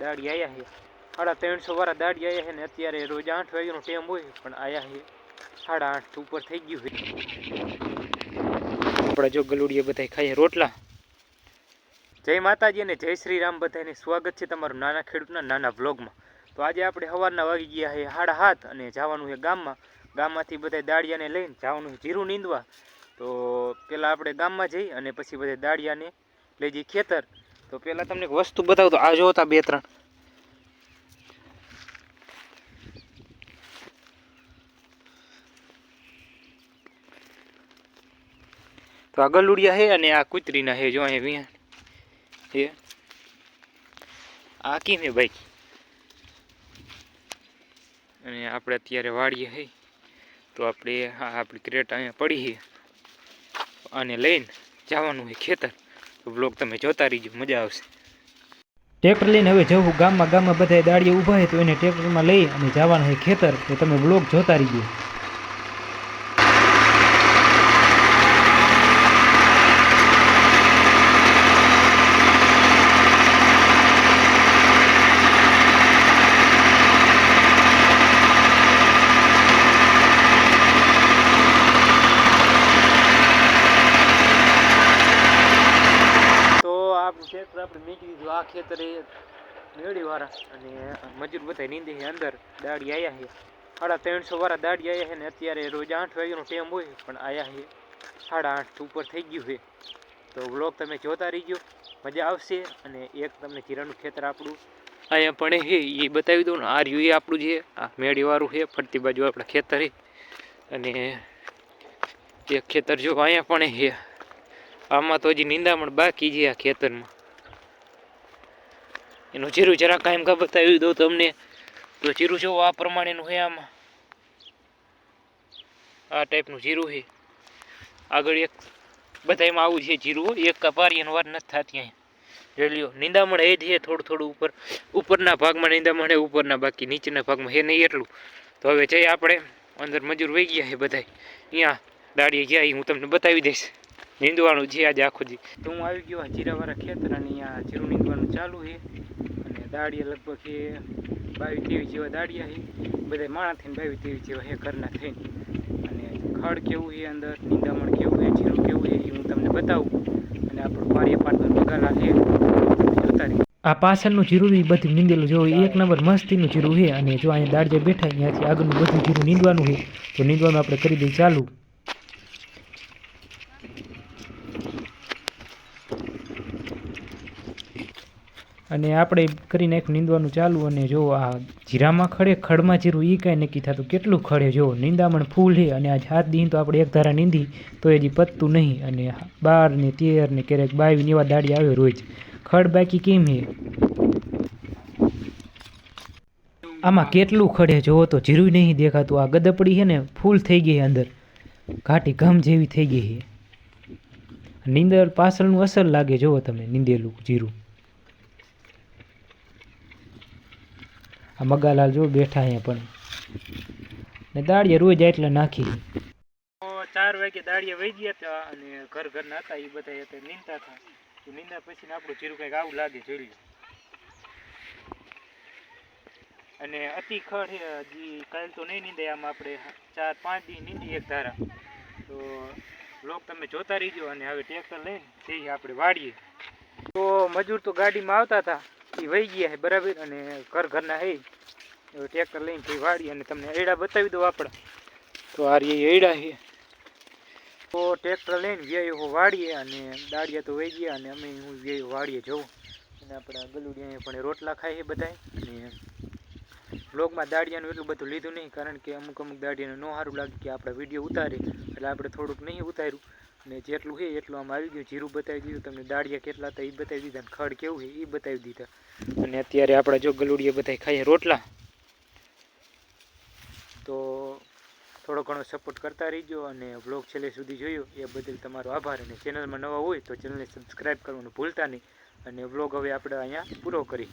દાડી આવ્યા છે સાડા ત્રણસો વાળા દાડી આવ્યા છે ને અત્યારે રોજ આઠ વાગ્યાનો ટાઈમ હોય પણ આવ્યા છે સાડા આઠ ઉપર થઈ ગયું છે આપણા જો ગલુડીએ બધા ખાઈએ. રોટલા. જય માતાજી અને જય શ્રી રામ બધાને સ્વાગત છે તમારું નાના ખેડૂતના નાના વ્લોગમાં. તો આજે આપણે સવારના વાગી ગયા છે સાડા હાથ અને જવાનું છે ગામમાં. ગામમાંથી બધા દાળિયાને લઈને જવાનું જીરું નીંદવા. તો પહેલાં આપણે ગામમાં જઈ અને પછી બધા દાળિયાને લઈ જઈએ ખેતર. તો પહેલાં તમને એક વસ્તુ બતાવું તો આ જો હતા બે ત્રણ. તો આ ગલુડિયા છે અને આ કૂતરીના છે જો અહીંયા વિહાણ છે આ કેમ મેં ભાઈ. અને આપણે અત્યારે વાડીએ હે. તો આપણે આ આપણી ક્રેટ અહીંયા પડી છે અને લઈને જવાનું છે ખેતર. તો તમે જોતા રહીજો, મજા આવશે. ટ્રેક્ટર લઈને હવે જવું. ગામમાં ગામમાં બધા દાડીએ ઊભા હોય તો એને ટ્રેક્ટરમાં લઈ અને જવાનું હોય ખેતર. તો તમે બ્લોગ જોતા રહીજો તો આપણું ટ્રેક્ટર આપણે મૂકી દીધું આ ખેતરે મેળીવાળા અને મજૂર બધા નીંદે છે અંદર દાડી આવ્યા છે સાડા ત્રણસો વાળા દાડી આવ્યા છે ને અત્યારે રોજ આઠ વાગ્યાનો ટાઈમ હોય, પણ આવ્યા છે સાડા આઠ ઉપર થઈ ગયું છે તો વ્લોગ તમે જોતા રહીજો, મજા આવશે અને એક તમને જીરાનું ખેતર આપણું અહીંયા પણ છે એ બતાવી દઉં ને, આ રહ્યું એ આપણું છે આ મેળીવાળું છે ફરતી બાજુ આપણા ખેતર અને એક ખેતર જો અહીંયા પણ છે આમાં તો હજી નિંદામણ બાકી છે આ ખેતરમાં. એનું જીરું જરા કાંઈ કા બતાવી દઉં તમને. તો જીરું જોવો આ પ્રમાણેનું છે આમાં. આ ટાઈપનું જીરું છે આગળ એક બધામાં આવું છે જીરું. એક કપારી વાર નથી થતી જોઈ લ્યો, નિંદામણ એ જ છે થોડું થોડું ઉપર. ઉપરના ભાગમાં નિંદામણ ઉપરના બાકી નીચેના ભાગમાં હે નહીં એટલું. તો હવે જઈએ આપણે અંદર મજૂર વહી ગયા છે બધા અહીંયા દાડીએ ગયા હું તમને બતાવી દઈશ. નીંદવાનું છે આજે આખો દી. તો હું આવી ગયો જીરાવાળા ખેતર અને અહીંયા જીરું નીંદવાનું ચાલુ છે. અને દાળિયા લગભગ એ બાવી તેવી જેવા દાળિયા છે. બધા માણા થઈને બાવી ત્રેવીસ જેવા હે ઘરના થઈને. અને ખડ કેવું છે અંદર, નીંદામણ કેવું છે, જીરું કેવું છે, એ હું તમને બતાવું. અને આપણું પાણી પાટણ બગાલા છે આ પાછળનું જીરું એ બધું નીંદેલું જો એક નંબર મસ્તીનું જીરું છે. અને જો અહીંયા દાળિયા બેઠા, અહીંયાથી આગળનું બધું જીરું નીંદવાનું છે. તો નીંદવાનું આપણે કરી દઈએ ચાલુ. અને આપણે કરી એક નીંદવાનું ચાલુ અને જો આ જીરામાં ખડે, ખડમાં જીરું એ કાંઈ નક્કી થતું. કેટલું ખડે? જો નિંદામણ ફૂલ હે અને આજ હાથ દીન તો આપણે એક ધારા નીંદી, તો હજી પતતું નહીં. અને બાર ને તેર ને ક્યારેક બાવીને એવા દાડી આવે રોજ. ખડ બાકી કેમ હે? આમાં કેટલું ખડે? જોવો તો જીરું નહીં દેખાતું. આ ગદપડી છે ને ફૂલ થઈ ગઈ અંદર. ઘાટી ઘમ જેવી થઈ ગઈ છે નીંદર પાછળનું અસર લાગે જોવો તમે, નીંદેલું જીરું. આ મગાલાલ જો બેઠા અહીંયા પણ. ને દાળીએ રોજ એટલે નાખી. ચાર વાગે દાળીએ વહી ગયા હતા અને ઘર ઘરના હતા એ બધા હતા નીંદતા હતા. નીંદા પછી આપણું જીરું કંઈક આવું લાગે જોઈ અને અતિ ખડ હજી કાલ તો નહીં નીંદે, આમ આપણે ચાર પાંચ દી નીંદી એક ધારા. તો લોક તમે જોતા રહીજો અને હવે ટ્રેક્ટર લઈને જઈએ, આપણે વાડીએ. તો મજૂર તો ગાડીમાં આવતા હતા. એ વહી ગયા છે, બરાબર? અને ઘર ઘરના હે. હવે ટ્રેક્ટર લઈને જઈ વાળી અને તમને એડા બતાવી દો આપણે તો આ રહી એડા છે તો ટ્રેક્ટર લઈને વ્યય હું વાડીએ અને દાળિયા તો વહી ગયા અને અમે હું વ્યય વાડીએ જવું. અને આપણા ગલુડિયા પણ રોટલા ખાય છે બધાય. અને બ્લોગમાં દાડિયાનું એટલું બધું લીધું નહીં, કારણ કે અમુક અમુક દાડિયાને ન સારું લાગે કે આપણે વીડિયો ઉતારે એટલે આપણે થોડુંક નહીં ઉતાર્યું. ને જેટલું છે એટલું આમ આવી ગયું. જીરું બતાવી દીધું, તમને દાડિયા કેટલા હતા એ બતાવી દીધા અને ખડ કેવું છે એ બતાવી દીધા. અને અત્યારે આપણે જો ગલુડિયા બધા ખાઈએ રોટલા. તો થોડો ઘણો સપોર્ટ કરતા રહીજો અને વ્લોગ છેલ્લે સુધી જોયો એ બદલ તમારો આભાર. અને ચેનલમાં નવા હોય તો ચેનલને સબસ્ક્રાઈબ કરવાનું ભૂલતા નહીં. અને વ્લોગ હવે આપણે અહીંયા પૂરો કરી